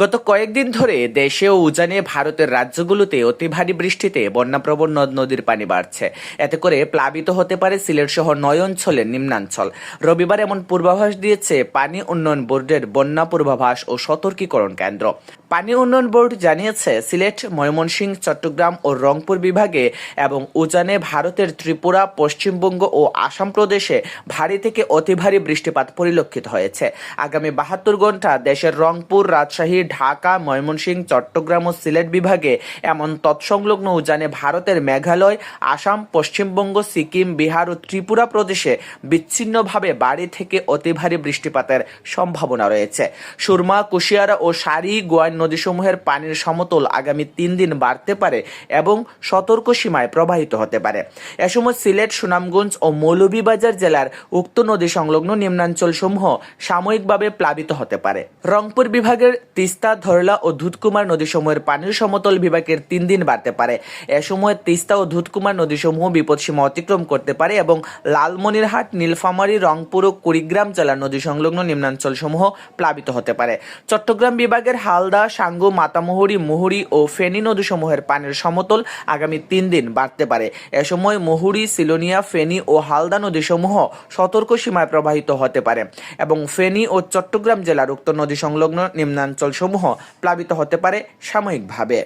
গত কয়েকদিন ধরে দেশে ও উজানে ভারতের রাজ্যগুলোতে অতি ভারী বৃষ্টিতে বন্যাপ্রবণ নদ নদীর পানি বাড়ছে। এতে করে প্লাবিত হতে পারে সিলেট সহ নয় অঞ্চলের নিম্নাঞ্চল। রবিবার এমন পূর্বাভাস দিয়েছে পানি উন্নয়ন বোর্ডের বন্যা পূর্বাভাস ও সতর্কীকরণ কেন্দ্র। পানি উন্নয়ন বোর্ড জানিয়েছে, সিলেট, ময়মনসিংহ, চট্টগ্রাম ও রংপুর বিভাগে এবং উজানে ভারতের ত্রিপুরা, পশ্চিমবঙ্গ ও আসাম প্রদেশে ভারী থেকে অতি ভারী বৃষ্টিপাত পরিলক্ষিত হয়েছে। আগামী বাহাত্তর ঘণ্টা দেশের রংপুর, রাজশাহী ঢাকা, ময়মনসিংহ, চট্টগ্রাম ও সিলেট বিভাগে এমন তৎসংলগ্ন উজানে ভারতের মেঘালয়, আসাম, পশ্চিমবঙ্গ, সিকিম, বিহার ও ত্রিপুরা প্রদেশে বিচ্ছিন্নভাবে বাড়ি থেকে অতি ভারী বৃষ্টিপাতের সম্ভাবনা রয়েছে। সুরমা, কুশিয়ারা ও সারি, গোয়াইন নদীসমূহের পানির সমতল আগামী তিন দিন বাড়তে পারে এবং সতর্ক সীমায় প্রবাহিত হতে পারে। এ সময় সিলেট, সুনামগঞ্জ ও মৌলভীবাজার জেলার উক্ত নদী সংলগ্ন নিম্নাঞ্চল সমূহ সাময়িকভাবে প্লাবিত হতে পারে। রংপুর বিভাগের তিস্তা ধরলা ও ধুতকুমার নদীসমূহের পানির সমতল বিভাগের তিন দিন বাড়তে পারে। এ সময় তিস্তা ও ধুতকুমার নদীসমূহ বিপদসীমা অতিক্রম করতে পারে এবং লালমনিরহাট, নীলফামারী, রংপুর ও কুড়িগ্রাম জেলার নদী সংলগ্ন নিম্নাঞ্চল সমূহ প্লাবিত হতে পারে। চট্টগ্রাম বিভাগের হালদা, সাঙ্গু, মাতামুহুরি, মুহুরি ও ফেনী নদীসমূহের পানির সমতল আগামী তিন দিন বাড়তে পারে। এ সময় মুহুরি, সিলোনিয়া, ফেনী ও হালদা নদীসমূহ সতর্ক সীমায় প্রবাহিত হতে পারে এবং ফেনী ও চট্টগ্রাম জেলার উক্ত নদী সংলগ্ন নিম্নাঞ্চল সমূহ প্লাবিত হতে পারে সাময়িকভাবে।